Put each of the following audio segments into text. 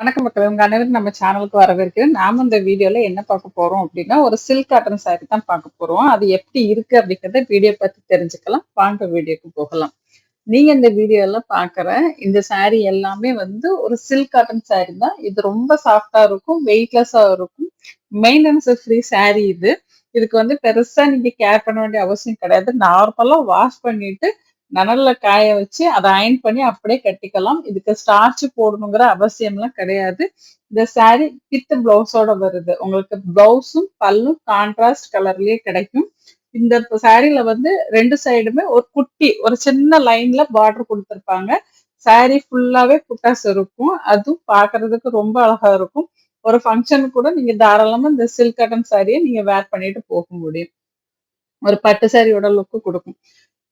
வணக்கம் மக்கள் உங்க அனைவரும் நம்ம சேனலுக்கு வரவேற்கிறேன். நாம இந்த வீடியோல என்ன பார்க்க போறோம் அப்படின்னா ஒரு சில்க் காட்டன் சாரி தான் பார்க்க போறோம். அது எப்படி இருக்கு அப்படிங்கறத வீடியோ பத்தி தெரிஞ்சுக்கலாம். வாங்க வீடியோக்கு போகலாம். நீங்க இந்த வீடியோல பாக்குற இந்த சாரி எல்லாமே வந்து ஒரு சில்க் காட்டன் சாரி தான். இது ரொம்ப சாஃப்டா இருக்கும் வெயிட்லெஸ்ஸா இருக்கும். மெயின்டெனன்ஸ் ஃப்ரீ சாரி இது. இதுக்கு வந்து பெருசா நீங்க கேர் பண்ண வேண்டிய அவசியம் கிடையாது. நார்மலா வாஷ் பண்ணிட்டு நனல்ல காய வச்சு அதை அயன் பண்ணி அப்படியே கட்டிக்கலாம். இதுக்கு ஸ்டார்ச் போடணுங்கிற அவசியம்லாம் கிடையாது. இந்த சாரி வித் பிளவுஸோட வருது. உங்களுக்கு பிளவுஸும் பல்லும் கான்ட்ராஸ்ட் கலர்லயே கிடைக்கும். இந்த சாரியில வந்து ரெண்டு சைடுமே ஒரு குட்டி ஒரு சின்ன லைன்ல பார்டர் கொடுத்துருப்பாங்க. சாரி ஃபுல்லாவே புட்டாஸ் இருக்கும். அதுவும் பாக்குறதுக்கு ரொம்ப அழகா இருக்கும். ஒரு ஃபங்க்ஷனுக்கு கூட நீங்க தாராளமா இந்த சில்க் காட்டன் சாரியை நீங்க வேர் பண்ணிட்டு போக முடியும். ஒரு பட்டு சாரியோட லுக்கு கொடுக்கும்.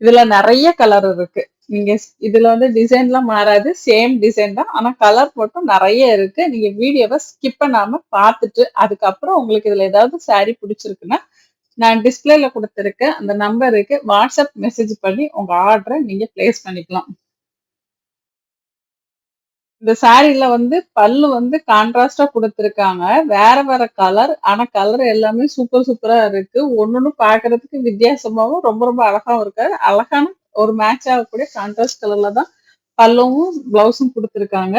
இதுல நிறைய கலர் இருக்கு. நீங்க இதுல வந்து டிசைன் எல்லாம் மாறாது. சேம் டிசைன் தான். ஆனா கலர் மட்டும் நிறைய இருக்கு. நீங்க வீடியோவை ஸ்கிப் பண்ணாம பார்த்துட்டு அதுக்கப்புறம் உங்களுக்கு இதுல ஏதாவது சாரி பிடிச்சிருக்குன்னா நான் டிஸ்பிளேல கொடுத்துருக்க அந்த நம்பருக்கு வாட்ஸ்அப் மெசேஜ் பண்ணி உங்க ஆர்டரை நீங்க பிளேஸ் பண்ணிக்கலாம். இந்த சாரீல வந்து பல்லு வந்து கான்ட்ராஸ்டா கொடுத்துருக்காங்க. வேற வேற கலர் ஆனா கலர் எல்லாமே சூப்பர் சூப்பரா இருக்கு. ஒன்னொன்னு பாக்குறதுக்கு வித்தியாசமாவும் ரொம்ப ரொம்ப அழகாவும் இருக்காது அழகான ஒரு மேட்ச் ஆகக்கூடிய கான்ட்ராஸ்ட் கலர்ல தான் பல்லவும் பிளவுஸும் கொடுத்துருக்காங்க.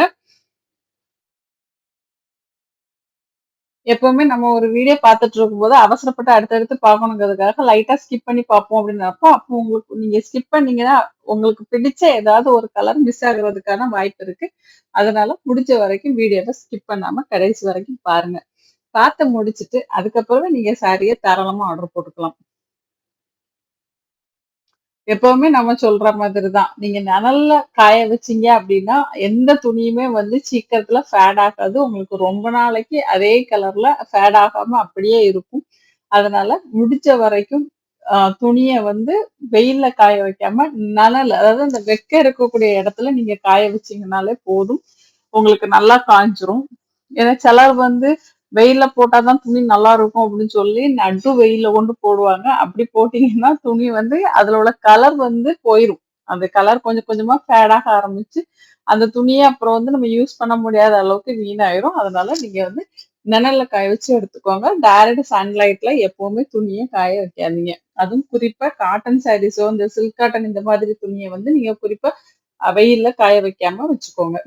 எப்பவுமே நம்ம ஒரு வீடியோ பார்த்துட்டு இருக்கும்போது அவசரப்பட்டு அடுத்தடுத்து பார்க்கணுங்கிறதுக்காக லைட்டா ஸ்கிப் பண்ணி பார்ப்போம் அப்படின்னப்போ அப்போ உங்களுக்கு நீங்க ஸ்கிப் பண்ணீங்கன்னா உங்களுக்கு பிடிச்ச ஏதாவது ஒரு கலர் மிஸ் ஆகுறதுக்கான வாய்ப்பு இருக்கு. அதனால முடிஞ்ச வரைக்கும் வீடியோவை ஸ்கிப் பண்ணாம கடைசி வரைக்கும் பாருங்க. பார்த்து முடிச்சிட்டு அதுக்கப்புறமே நீங்க சாரியை தாராளமா ஆர்டர் போட்டுக்கலாம். எப்பவுமே நம்ம சொல்ற மாதிரி தான் நீங்க நிழல்ல காய வச்சீங்க அப்படின்னா எந்த துணியுமே வந்து சீக்கிரத்துல ஃபேட் ஆகாது. உங்களுக்கு ரொம்ப நாளைக்கு அதே கலர்ல ஃபேட் ஆகாம அப்படியே இருக்கும். அதனால முடிச்ச வரைக்கும் ஆஹ், துணியை வந்து வெயில்ல காய வைக்காம நிழல் அதாவது அந்த வெக்க இருக்கக்கூடிய இடத்துல நீங்க காய வச்சீங்கனாலே போதும். உங்களுக்கு நல்லா காஞ்சிரும். ஏன்னா சிலர் வந்து வெயில போட்டாதான் துணி நல்லா இருக்கும் அப்படின்னு சொல்லி நடு வெயில கொண்டு போடுவாங்க. அப்படி போட்டீங்கன்னா துணி வந்து அதுல உள்ள கலர் வந்து போயிரும். அந்த கலர் கொஞ்சம் கொஞ்சமா ஃபேடாக ஆரம்பிச்சு அந்த துணியை அப்புறம் வந்து நம்ம யூஸ் பண்ண முடியாத அளவுக்கு வீணாயிரும். அதனால நீங்க வந்து நிழல்ல காய வச்சு எடுத்துக்கோங்க. டைரக்ட் சன்லைட்ல எப்பவுமே துணியை காய வைக்காதீங்க. அதுவும் குறிப்பா காட்டன் சாரீஸோ இந்த சில்க் காட்டன் இந்த மாதிரி துணியை வந்து நீங்க குறிப்பா வெயில்ல காய வைக்காம வச்சுக்கோங்க.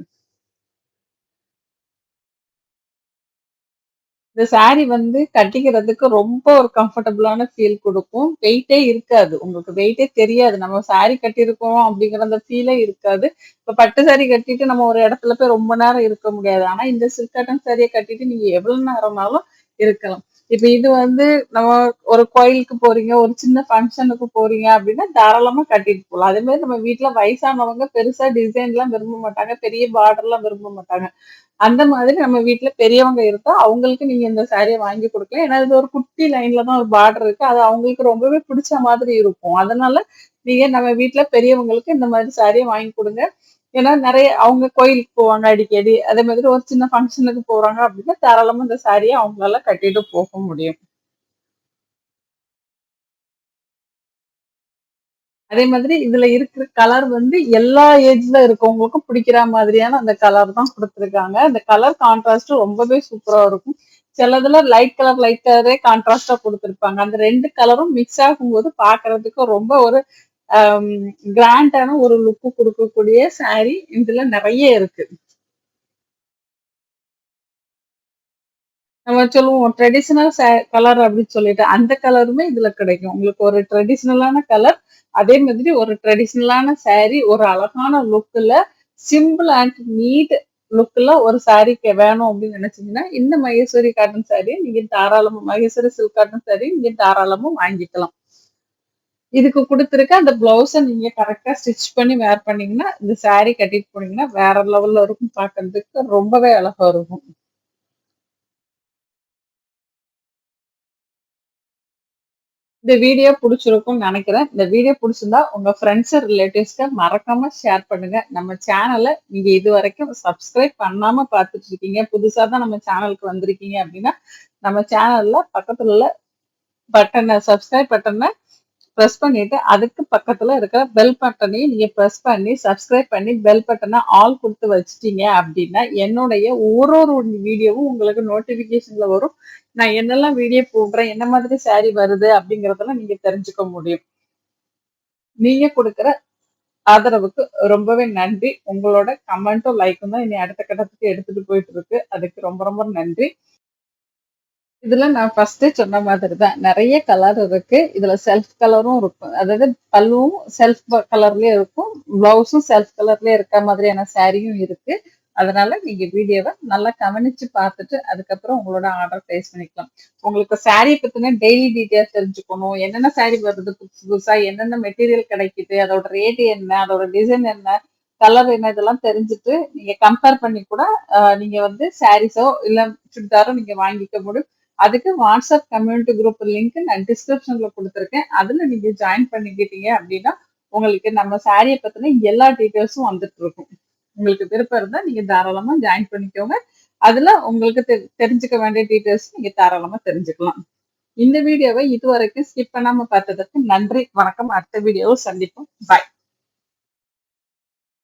இந்த சாரி வந்து கட்டிக்கிறதுக்கு ரொம்ப ஒரு கம்ஃபர்டபுளான ஃபீல் கொடுக்கும். வெயிட்டே இருக்காது. உங்களுக்கு வெயிட்டே தெரியாது. நம்ம சாரி கட்டியிருக்கோம் அப்படிங்கிற அந்த ஃபீலே இருக்காது. இப்ப பட்டு சாரி கட்டிட்டு நம்ம ஒரு இடத்துல போய் ரொம்ப நேரம் இருக்க முடியாது. ஆனா இந்த சில்காட்டன் சாரியை கட்டிட்டு நீங்க எவ்வளவு நேரம்னாலும் இருக்கலாம். இப்ப இது வந்து நம்ம ஒரு கோயிலுக்கு போறீங்க ஒரு சின்ன ஃபங்க்ஷனுக்கு போறீங்க அப்படின்னா தாராளமா கட்டிட்டு போகலாம் அதே மாதிரி நம்ம வீட்ல வயசானவங்க பெருசா டிசைன் எல்லாம் விரும்ப மாட்டாங்க பெரிய பார்டர் எல்லாம் விரும்ப மாட்டாங்க. அந்த மாதிரி நம்ம வீட்டுல பெரியவங்க இருந்தா அவங்களுக்கு நீங்க இந்த சாரியை வாங்கி கொடுக்கலாம். ஏன்னா இது ஒரு குட்டி லைன்ல தான் ஒரு பார்டர் இருக்கு. அது அவங்களுக்கு ரொம்பவே பிடிச்ச மாதிரி இருக்கும். அதனால நீங்க நம்ம வீட்ல பெரியவங்களுக்கு இந்த மாதிரி சாரியை வாங்கி கொடுங்க. ஏன்னா நிறைய அவங்க கோயிலுக்கு போவாங்க அடிக்கடி. அதே மாதிரி ஒரு சின்ன ஃபங்க்ஷனுக்கு போறாங்க அப்படின்னா தாராளமா இந்த சாரியை அவங்களால கட்டிட்டு போக முடியும். அதே மாதிரி இதுல இருக்கிற கலர் வந்து எல்லா ஏஜ்ல இருக்கவங்களுக்கும் பிடிக்கிற மாதிரியான அந்த கலர் தான் கொடுத்துருக்காங்க. அந்த கலர் கான்ட்ராஸ்ட் ரொம்பவே சூப்பரா இருக்கும். சிலதுல லைட் கலர் லைட் கலரே கான்ட்ராஸ்டா கொடுத்துருப்பாங்க. அந்த ரெண்டு கலரும் மிக்ஸ் ஆகும்போது பாக்குறதுக்கு ரொம்ப ஒரு கிராண்டான ஒரு லுக்கு கொடுக்கக்கூடிய சாரி இதுல நிறைய இருக்கு. நம்ம சொல்லுவோம் ட்ரெடிஷ்னல் கலர் அப்படின்னு சொல்லிட்டு அந்த கலருமே இதுல கிடைக்கும். உங்களுக்கு ஒரு ட்ரெடிஷ்னலான கலர் அதே மாதிரி ஒரு ட்ரெடிஷ்னலான சாரி ஒரு அழகான லுக்கில் சிம்பிள் அண்ட் நீட் லுக்கில் ஒரு saree வேணும் அப்படின்னு நினைச்சீங்கன்னா இந்த மகேஸ்வரி காட்டன் சாரியை நீங்க தாராளமா மகேஸ்வரி சில்க் காட்டன் சாரியை நீங்க தாராளமா வாங்கிக்கலாம். இதுக்கு கொடுத்துருக்க அந்த பிளவுஸை நீங்க கரெக்டா ஸ்டிச் பண்ணி வேர் பண்ணீங்கன்னா இந்த சாரீ கட்டிட்டு போனீங்கன்னா வேற லெவல்ல இருக்கும். பாக்குறதுக்கு ரொம்பவே அழகா இருக்கும். இந்த வீடியோ பிடிச்சிருக்கும்னு நினைக்கிறேன். இந்த வீடியோ பிடிச்சிருந்தா உங்க ஃப்ரெண்ட்ஸ் ரிலேட்டிவ்ஸ்க்கு மறக்காம ஷேர் பண்ணுங்க. நம்ம சேனலை நீங்க இது வரைக்கும் சப்ஸ்கிரைப் பண்ணாம பார்த்துட்டு இருக்கீங்க. புதுசா தான் நம்ம சேனலுக்கு வந்திருக்கீங்க அப்படின்னா நம்ம சேனல்ல பக்கத்துல உள்ள பட்டனை சப்ஸ்கிரைப் பட்டனை ப்ரெஸ் பண்ணிட்டு அதுக்கு பக்கத்துல இருக்கிற பெல் பட்டனையும் நீங்க ப்ரெஸ் பண்ணி சப்ஸ்கிரைப் பண்ணி பெல் பட்டனை ஆல் கொடுத்து வச்சிட்டீங்க அப்படின்னா என்னுடைய ஒரு ஒரு வீடியோவும் உங்களுக்கு நோட்டிபிகேஷன்ல வரும். நான் என்னெல்லாம் வீடியோ போடுறேன் என்ன மாதிரி சாரி வருது அப்படிங்கறதெல்லாம் நீங்க தெரிஞ்சுக்க முடியும். நீங்க கொடுக்குற ஆதரவுக்கு ரொம்பவே நன்றி. உங்களோட கமெண்ட்டும் லைக்கும் தான் இனி அடுத்த கட்டத்துக்கு எடுத்துட்டு போயிட்டு இருக்கு. அதுக்கு ரொம்ப ரொம்ப நன்றி. இதுல நான் ஃபர்ஸ்டே சொன்ன மாதிரி தான் நிறைய கலர் இருக்கு. இதுல செல்ஃப் கலரும் இருக்கும். அதாவது பல்லுவும் செல்ஃப் கலர்லயே இருக்கும். பிளவுஸும் செல்ஃப் கலர்லயே இருக்க மாதிரியான சாரியும் இருக்கு. அதனால நீங்க வீடியோவை நல்லா கவனிச்சு பார்த்துட்டு அதுக்கப்புறம் உங்களோட ஆர்டர் பிளேஸ் பண்ணிக்கலாம். உங்களுக்கு சாரி பத்தின டெய்லி டீட்டெயில்ஸ் தெரிஞ்சுக்கணும். என்னென்ன சாரி வருது புதுசு புதுசா? என்னென்ன மெட்டீரியல் கிடைக்குது? அதோட ரேட் என்ன? அதோட டிசைன் என்ன? கலர் என்ன? இதெல்லாம் தெரிஞ்சுட்டு நீங்க கம்பேர் பண்ணி கூட நீங்க வந்து சாரீஸோ இல்ல சுடிதாரோ நீங்க வாங்கிக்க முடியும். அதுக்கு வாட்ஸ்அப் கம்யூனிட்டி குரூப் லிங்க் நான் டிஸ்கிரிப்ஷன்ல கொடுத்துருக்கேன். அதுல நீங்க ஜாயின் பண்ணிக்கிட்டீங்க அப்படின்னா உங்களுக்கு நம்ம சாரியை பத்தின எல்லா டீட்டெயில்ஸும் வந்துட்டு இருக்கும். உங்களுக்கு விருப்பம் இருந்தா நீங்க தாராளமா ஜாயின் பண்ணிக்கோங்க. அதுல உங்களுக்கு தெ- தெரிஞ்சுக்க வேண்டிய டீட்டெயில்ஸ் நீங்க தாராளமா தெரிஞ்சுக்கலாம். இந்த வீடியோவை இதுவரைக்கும் ஸ்கிப் பண்ணாம பார்த்ததற்கு நன்றி. வணக்கம். அடுத்த வீடியோவை சந்திப்போம். பாய்